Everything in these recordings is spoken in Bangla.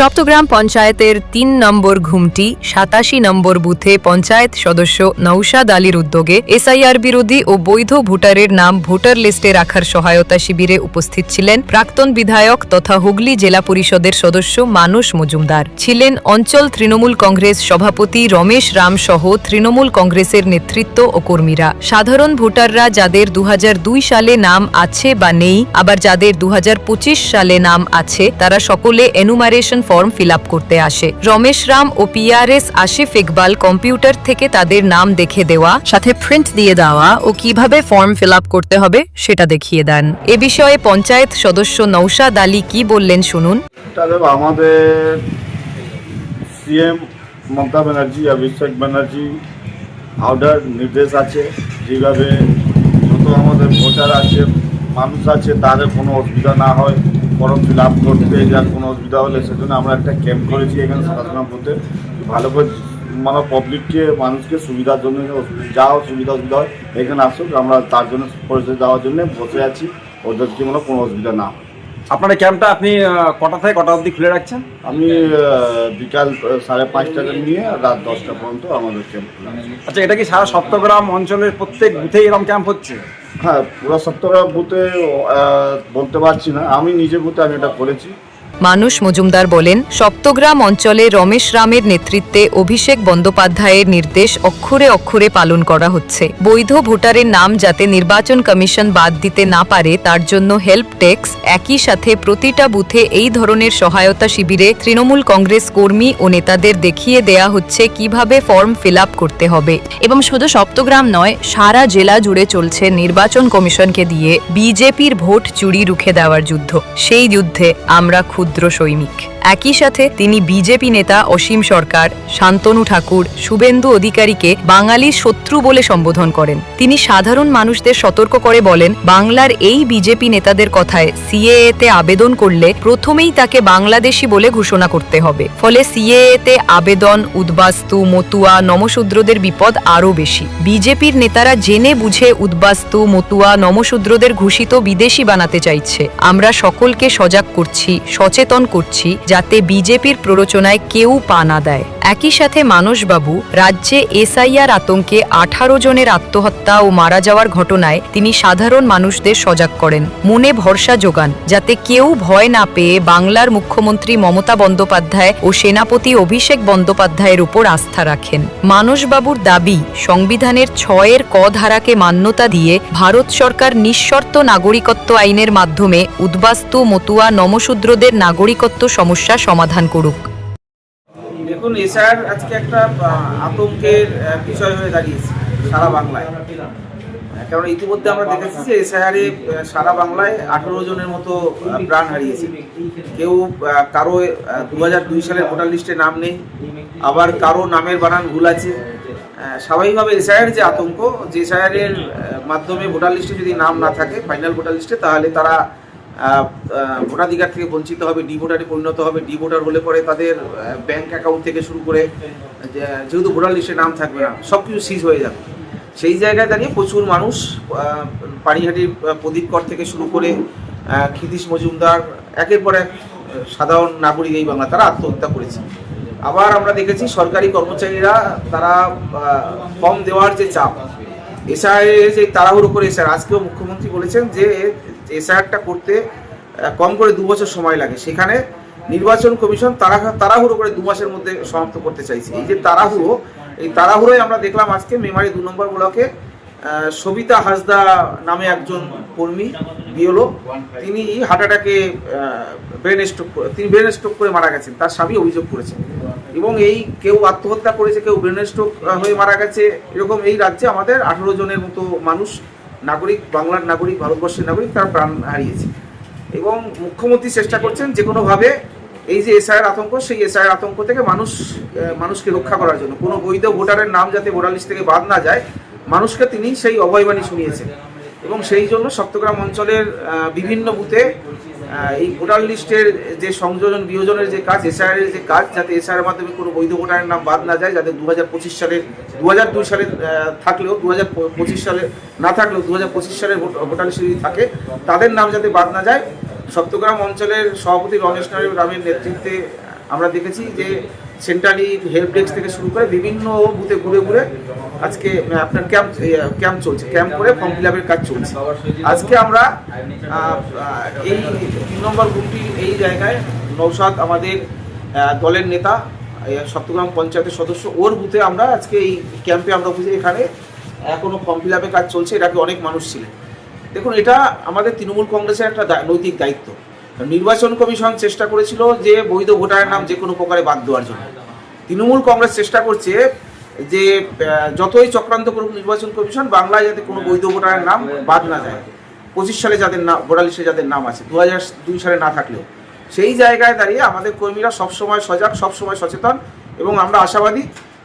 সপ্তগ্রাম পঞ্চায়েতের তিন নম্বর ঘুমটি সাতাশি নম্বর বুথে পঞ্চায়েত সদস্য নৌশাদ আলীর উদ্যোগে এসআইআর বিরোধী ও বৈধ ভোটারের নাম ভোটার লিস্টে রাখার সহায়তা শিবিরে উপস্থিত ছিলেন প্রাক্তন বিধায়ক তথা হুগলি জেলা পরিষদের সদস্য মানুষ মজুমদার। ছিলেন অঞ্চল তৃণমূল কংগ্রেস সভাপতি রমেশ রাম সহ তৃণমূল কংগ্রেসের নেতৃত্ব ও কর্মীরা। সাধারণ ভোটাররা যাদের দু হাজার দুই সালে নাম আছে বা নেই, আবার যাদের দু হাজার পঁচিশ সালে নাম আছে, তারা সকলে এনুমারেশন ফর্ম ফিল করতে আসে। রমেশ রাম ও পিআরএস আশিফ ইকবাল কম্পিউটার থেকে তাদের নাম দেখে দেওয়া, সাথে প্রিন্ট দিয়ে দেওয়া ও কীভাবে ফর্ম ফিল করতে হবে সেটা দেখিয়ে দেন। এ বিষয়ে পঞ্চায়েত সদস্য নৌশাদ আলী কি বললেন শুনুন। আমাদের সিএম মমতা ব্যানার্জি অভিষেক ব্যানার্জি অর্ডার নির্দেশ আছে, যেভাবে যত আমাদের ভোটার আছে, মানুষ আছে, তাদের কোনো অসুবিধা না হয়। ফর্ম ফিল আপ করতে যার কোনো অসুবিধা হলে সেজন্য আমরা একটা ক্যাম্প করেছি এখানে সাধারণ বলতে ভালো করে মানে পাবলিককে মানুষকে সুবিধার জন্য যা সুবিধা অসুবিধা হয় এখানে আসুক আমরা তার জন্য পরিচয় দেওয়ার জন্য বসে আছি। ওদেরকে মানে কোনো অসুবিধা না। হয় আপনার ক্যাম্পটা আপনি কটা থেকে কটা অবধি খুলে রাখছেন? আমি বিকাল সাড়ে পাঁচটা নিয়ে রাত দশটা পর্যন্ত আমাদের ক্যাম্প আচ্ছা এটা কি সারা সপ্তগ্রাম অঞ্চলের প্রত্যেক বুথেই এরকম ক্যাম্প হচ্ছে? হ্যাঁ পুরো সপ্তাহ বুথে বলতে পারছি না। আমি নিজে বুথে আমি এটা করেছি। মানুষ মজুমদার বলেন, সপ্তগ্রাম অঞ্চলে রমেশ রামের নেতৃত্বে অভিষেক বন্দ্যোপাধ্যায়ের নির্দেশ অক্ষরে অক্ষরে পালন করা হচ্ছে। বৈধ ভোটারের নাম যাতে নির্বাচন কমিশন বাদ দিতে না পারে, তার জন্য হেল্প টেক্স একই সাথে প্রতিটা বুথে এই ধরনের সহায়তা শিবিরে তৃণমূল কংগ্রেস কর্মী ও নেতাদের দেখিয়ে দেয়া হচ্ছে কীভাবে ফর্ম ফিল করতে হবে। এবং শুধু সপ্তগ্রাম নয়, সারা জেলা জুড়ে চলছে নির্বাচন কমিশনকে দিয়ে বিজেপির ভোট চুরি রুখে দেওয়ার যুদ্ধ। সেই যুদ্ধে আমরা ক্ষুদ্র সৈনিক। একই সাথে তিনি বিজেপি নেতা অসীম সরকার, শান্তনু ঠাকুর, শুভেন্দু অধিকারীকে বাঙালির শত্রু বলে সম্বোধন করেন। তিনি সাধারণ মানুষদের সতর্ক করে বলেন, বাংলার এই বিজেপি নেতাদের কথায় সিএএ তে আবেদন করলে প্রথমেই তাকে বাংলাদেশি বলে ঘোষণা করতে হবে। ফলে সিএএ তে আবেদন, উদ্বাস্তু, মতুয়া, নমশূদ্রদের বিপদ আরও বেশি। বিজেপির নেতারা জেনে বুঝে উদ্বাস্তু, মতুয়া, নমশূদ্রদের ঘোষিত বিদেশি বানাতে চাইছে। আমরা সকলকে সজাগ করছি, সচেতন করছি যাতে বিজেপির প্ররোচনায় কেউ পা না দেয়। একই সাথে মানসবাবু রাজ্যে এসআইআর আতঙ্কে আঠারো জনের আত্মহত্যা ও মারা যাওয়ার ঘটনায় তিনি সাধারণ মানুষদের সজাগ করেন। মনে ভরসা যোগান, যাতে কেউ ভয় না পেয়ে বাংলার মুখ্যমন্ত্রী মমতা বন্দ্যোপাধ্যায় ও সেনাপতি অভিষেক বন্দ্যোপাধ্যায়ের উপর আস্থা রাখেন। মানসবাবুর দাবি, সংবিধানের ছয়ের ক ধারাকে মান্যতা দিয়ে ভারত সরকার নিঃশর্ত নাগরিকত্ব আইনের মাধ্যমে উদ্বাস্তু মতুয়া নমশূদ্রদের নাগরিকত্ব সমস্যা সমাধান করুক। দেখুন এসআর আজকে একটা আতঙ্কের বিষয় হয়ে দাঁড়িয়েছে সারা বাংলায়। কারণ ইতিমধ্যে আমরা দেখেছি যে এসআইআরে সারা বাংলায় আঠেরো জনের মতো প্রাণ হারিয়েছে। কেউ কারও দু হাজার দুই সালের ভোটার লিস্টে নাম নেই, আবার কারও নামের বানান ভুল আছে। স্বাভাবিকভাবে এসআইআর যে আতঙ্ক, যে এসআইআরের মাধ্যমে ভোটার লিস্টে যদি নাম না থাকে, ফাইনাল ভোটার লিস্টে, তাহলে তারা ভোটাধিকার থেকে বঞ্চিত হবে ডি ভোটারে পরিণত হবে ডি ভোটার হলে পরে তাদের ব্যাংক অ্যাকাউন্ট থেকে শুরু করে যেহেতু ভোটার লিস্টে নাম থাকবে না সব কিছু সিজ হয়ে যাবে। সেই জায়গায় দাঁড়িয়ে প্রচুর মানুষ পানিহাটির প্রদীপ কর থেকে শুরু করে ক্ষিতীশ মজুমদার, একের পর এক সাধারণ নাগরিক এই বাংলা তারা আত্মহত্যা করেছে। আবার আমরা দেখেছি সরকারি কর্মচারীরা, তারা কম দেওয়ার যে চাপ, এসআইয়ের যে তাড়াহুড়ো করে এসআর আজকেও মুখ্যমন্ত্রী বলেছেন যে এসআইআরটা করতে কম করে দু বছর সময় লাগে। সেখানে নির্বাচন কমিশন তারা, তাড়াহুড়ো করে দু মাসের মধ্যে সমাপ্ত করতে চাইছে। এই যে তাড়াহুড়ো, এই তাড়াহুড়োয় আমরা দেখলাম আজকে মেমারি দু নম্বর ব্লকে সবিতা হাসদা নামে একজন কর্মী বিওলো তিনি হার্ট অ্যাটাকে ব্রেন স্ট্রোক তিনি ব্রেন স্ট্রোক করে মারা গেছেন। তার স্বামী অভিযোগ করেছেন। এবং এই কেউ আত্মহত্যা করেছে, কেউ ব্রেন স্ট্রোক হয়ে মারা গেছে, এরকম এই রাজ্যে আমাদের আঠেরো জনের মতো মানুষ নাগরিক, বাংলার নাগরিক, ভারতবর্ষের নাগরিক, তারা প্রাণ হারিয়েছে। এবং মুখ্যমন্ত্রী চেষ্টা করছেন যে কোনোভাবে এই যে এসআইয়ের আতঙ্ক, সেই এসআইয়ের আতঙ্ক থেকে মানুষ মানুষকে রক্ষা করার জন্য। কোনো বৈধ ভোটারের নাম যাতে ভোটার লিস্ট থেকে বাদ না যায়, মানুষকে তিনি সেই অভয়বাণী শুনিয়েছেন। এবং সেই জন্য সপ্তগ্রাম অঞ্চলের বিভিন্ন বুথে এই ভোটার লিস্টের যে সংযোজন, বিয়োজনের যে কাজ এসআইআর যে কাজ, যাতে এসআইআর মাধ্যমে কোনো বৈধ ভোটারের নাম বাদ না যায়, যাতে দু হাজার পঁচিশ সালের দু হাজার দুই সালে থাকলেও দু হাজার পঁচিশ সালে না থাকলেও দু হাজার পঁচিশ সালের ভোট- ভোটার লিস্টে যদি থাকে, তাদের নাম যাতে বাদ না যায়, সপ্তগ্রাম অঞ্চলের সভাপতি রমেশ নারায়ণ রামের নেতৃত্বে আমরা দেখেছি যে সেন্ট্রালি হেল্প ডেস্ক থেকে শুরু করে বিভিন্ন বুথে ঘুরে ঘুরে আজকে আপনার ক্যাম্প ক্যাম্প চলছে। ক্যাম্প করে ফর্ম ফিল আপের কাজ চলছে। আজকে আমরা এই তিন নম্বর গ্রুপটির এই জায়গায় নৌসাদ আমাদের দলের নেতা সপ্তগ্রাম পঞ্চায়েতের সদস্য, ওর বুথে আমরা আজকে এই ক্যাম্পে আমরা বুঝি এখানে এখনও ফর্ম ফিল আপের কাজ চলছে। এটাকে অনেক মানুষ ছিলেন। দেখুন, এটা আমাদের তৃণমূল কংগ্রেসের একটা নৈতিক দায়িত্ব। নির্বাচন কমিশন চেষ্টা করেছিল যে বৈধ ভোটারের নাম যে কোনো প্রকারে বাদ দেওয়ার জন্য। তৃণমূল কংগ্রেস চেষ্টা করছে যে যতই চক্রান্ত করুক নির্বাচন কমিশন বাংলায় যাতে কোনো বৈধ ভোটারের নাম বাদ না যায়। পঁচিশ সালে যাদের নাম ভোটার লিস্টে যাদের নাম আছে দু হাজার দুই সালে না থাকলেও। সেই জায়গায় দাঁড়িয়ে আমাদের কর্মীরা সবসময় সজাগ সবসময় সচেতন এবং আমরা আশাবাদী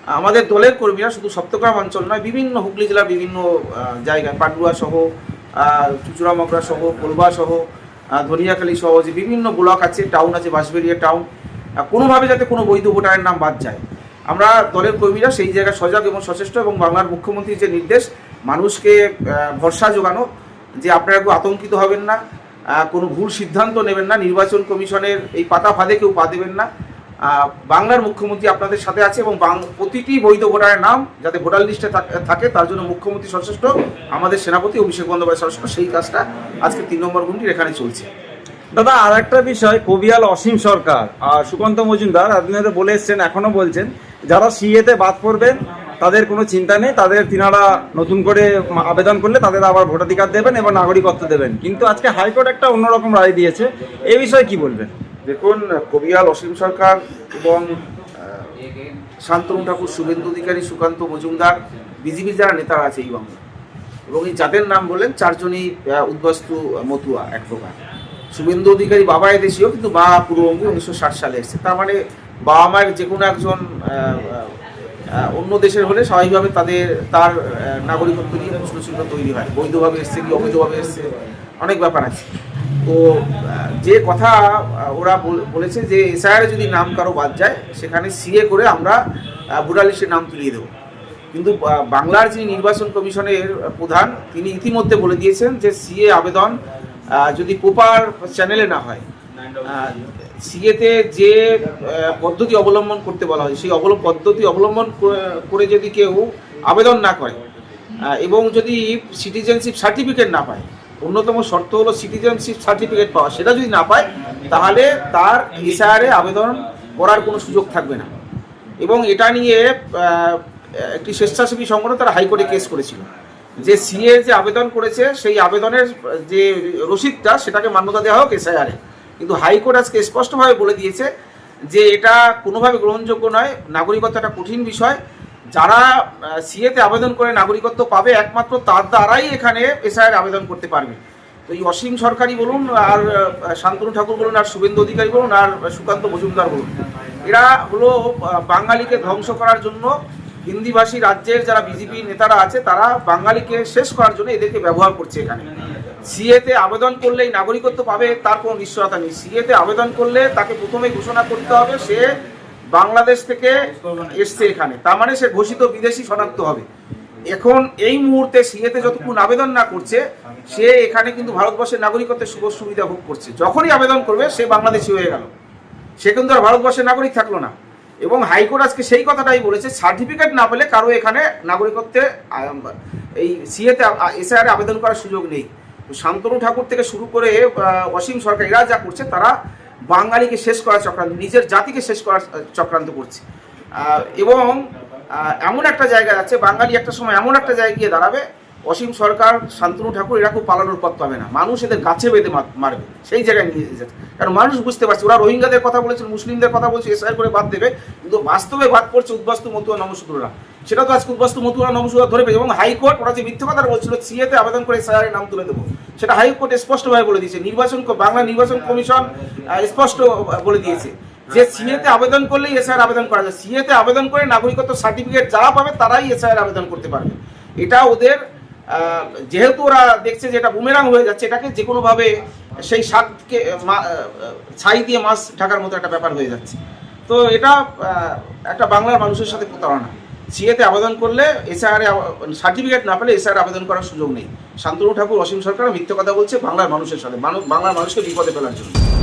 আমাদের দলের কর্মীরা শুধু সপ্তগ্রাম অঞ্চল নয় বিভিন্ন হুগলি জেলার বিভিন্ন জায়গায় পাটুয়া সহ আহ, চুচুড়ামকড়া সহ কোলবা সহ ধনিয়াখালী সহ যে বিভিন্ন ব্লক আছে টাউন আছে বাঁশবেরিয়া টাউন কোনোভাবে যাতে কোনো বৈধ ভোটারের নাম বাদ যায়। আমরা দলের কর্মীরা সেই জায়গায় সজাগ এবং সচেষ্ট এবং বাংলার মুখ্যমন্ত্রীর যে নির্দেশ, মানুষকে ভরসা যোগানো, যে আপনারা কেউ আতঙ্কিত হবেন না কোনো ভুল সিদ্ধান্ত নেবেন না, নির্বাচন কমিশনের এই পাতা ফাঁদে কেউ পা দেবেন না বাংলার মুখ্যমন্ত্রী আপনাদের সাথে আছে এবং প্রতিটি বৈধ ভোটারের নাম যাতে ভোটার লিস্টে থাকে তার জন্য মুখ্যমন্ত্রী সচেষ্ট, আমাদের সেনাপতি অভিষেক বন্দ্যোপাধ্যায় সচেষ্ট, সেই কাজটা আজকে তিন নম্বর গুণটির এখানে চলছে। দাদা আর একটা বিষয় কবিয়াল অসীম সরকার। আর সুকান্ত মজুমদার আপনি বলে এসছেন, এখনও বলছেন, যারা সিএতে বাদ পড়বেন, তাদের কোনো চিন্তা নেই, তাদের তিনারা নতুন করে আবেদন করলে তাদের আবার ভোটাধিকার দেবেন এবং নাগরিকত্ব দেবেন। কিন্তু আজকে হাইকোর্ট একটা অন্যরকম রায় দিয়েছে এই বিষয়ে কি বলবেন? দেখুন, কবিয়াল অসীম সরকার এবং শান্তনু ঠাকুর, শুভেন্দু অধিকারী, সুকান্ত মজুমদার বিজেপির যারা নেতারা আছে এই বাংলা এবং এই যাদের নাম বললেন, চারজনই উদ্বাস্তু মতুয়া এক প্রকার। শুভেন্দু অধিকারী বাবা এদেশীয়, কিন্তু মা পূর্ববঙ্গে উনিশশো ষাট সালে এসেছে। তার মানে বাবা মায়ের যে কোনো একজন অন্য দেশের হলে স্বাভাবিকভাবে তাদের, তার নাগরিকত্ব নিয়ে প্রশ্ন চিহ্ন তৈরি হয়। বৈধভাবে এসছে কি অবৈধভাবে এসছে, অনেক ব্যাপার আছে। তো যে কথা ওরা বলেছে যে এসআইআর যদি নাম কারও বাদ যায়, সেখানে সিএ করে আমরা ভোটার লিস্টের নাম তুলিয়ে দেবো। কিন্তু বাংলার যিনি নির্বাচন কমিশনের প্রধান, তিনি ইতিমধ্যে বলে দিয়েছেন যে সিএ আবেদন যদি প্রপার চ্যানেলে না হয় সিএতে যে পদ্ধতি অবলম্বন করতে বলা হয়, সেই অবলম্ব পদ্ধতি অবলম্বন করে- করে যদি কেউ আবেদন না করে এবং যদি সিটিজেনশিপ সার্টিফিকেট না পায় অন্যতম শর্ত হলো সিটিজেনশিপ সার্টিফিকেট পাওয়া। সেটা যদি না পায়, তাহলে তার এসআইআরে আবেদন করার কোনো সুযোগ থাকবে না। এবং এটা নিয়ে একটি স্বেচ্ছাসেবী সংগঠন তারা হাইকোর্টে কেস করেছিল। যে সিএ যে আবেদন করেছে, সেই আবেদনের, যে রসিদটা, সেটাকে মান্যতা দেওয়া হোক এসআইআরে কিন্তু হাইকোর্ট আজকে স্পষ্টভাবে বলে দিয়েছে যে এটা কোনোভাবে গ্রহণযোগ্য নয়। নাগরিকত্ব একটা কঠিন বিষয়। যারা সিএতে আবেদন করে নাগরিকত্ব পাবে, একমাত্র তার দ্বারাই এখানে এসআইআর আবেদন করতে পারবে। তো এই অসীম সরকারি বলুন, আর শান্তনু ঠাকুর বলুন, আর শুভেন্দু অধিকারী বলুন, আর সুকান্ত মজুমদার বলুন, এরা হলো বাঙালিকে ধ্বংস করার জন্য হিন্দিভাষী রাজ্যের যারা বিজেপি নেতারা আছে, তারা বাঙালিকে শেষ করার জন্য এদেরকে ব্যবহার করছে এখানে। সিএতে আবেদন করলেই নাগরিকত্ব পাবে, তার কোনো নিশ্চয়তা নেই। সিএতে আবেদন করলে তাকে প্রথমে ঘোষণা করতে হবে, সে বাংলাদেশ থেকে এসছে এখানে। তার মানে সে ঘোষিত বিদেশি শনাক্ত হবে। এখন এই মুহূর্তে সিএতে যতক্ষণ আবেদন না করছে সে এখানে কিন্তু ভারতবর্ষের নাগরিকত্বের সুযোগ সুবিধা ভোগ করছে। যখনই আবেদন করবে সে বাংলাদেশি হয়ে গেল। সে কিন্তু আর ভারতবর্ষের নাগরিক থাকল না। এবং হাইকোর্ট আজকে সেই কথাটাই বলেছে সার্টিফিকেট না পেলে কারও এখানে নাগরিকত্বে এই সিএতে এসআইআর আবেদন করার সুযোগ নেই। শান্তনু ঠাকুর থেকে শুরু করে অসীম সরকার এরা যা করছে তারা বাঙালিকে শেষ করার চক্রান্ত, নিজের জাতিকে শেষ করার চক্রান্ত করছে। এবং এমন একটা জায়গা যাচ্ছে বাঙালি একটা সময় এমন একটা জায়গায় গিয়ে দাঁড়াবে অসীম সরকার, শান্তনু ঠাকুর, এরা খুব পালানোর পথ পাবে না। মানুষ এদের গাছে বেঁধে মারবে। সেই জায়গায় নিয়ে যেতে। কারণ মানুষ বুঝতে পারছে, ওরা রোহিঙ্গাদের কথা বলেছে মুসলিমদের কথা বলছে এসআই করে বাদ দেবে, কিন্তু বাস্তবে বাদ পড়ছে উদ্বাস্তু মতুয়া নমসূত্ররা সেটা তো আজকে উদ্বাস্তু মতুয়া নমসূত্রা ধরে পেয়েছে। এবং হাইকোর্ট, ওরা যে মিথ্যে কথা বলছিল, সিএতে আবেদন করে এসআইয়ের নাম তুলে দেবো। সেটা হাইকোর্ট স্পষ্টভাবে বলে দিয়েছে। নির্বাচন বাংলা নির্বাচন কমিশন স্পষ্ট বলে দিয়েছে যে সিএতে আবেদন করলেই এসআইয়ের আবেদন করা যায়। সিএতে আবেদন করে নাগরিকত্ব সার্টিফিকেট যারা পাবে, তারাই এসআইয়ের আবেদন করতে পারবে। এটা ওদের যেহেতু ওরা দেখছে যে এটা বুমেরাং হয়ে যাচ্ছে, এটাকে যে কোনোভাবে সেই মা- ছাই দিয়ে মাছ ঢাকার মতো একটা ব্যাপার হয়ে যাচ্ছে। তো এটা একটা বাংলার মানুষের সাথে প্রতারণা। সিএতে আবেদন করলে এসআর সার্টিফিকেট না পেলে এসআর আবেদন করার সুযোগ নেই। শান্তনু ঠাকুর, অসীম সরকার মিথ্যে কথা বলছে বাংলার মানুষের সাথে বাংলার মানুষকে বিপদে ফেলার জন্য।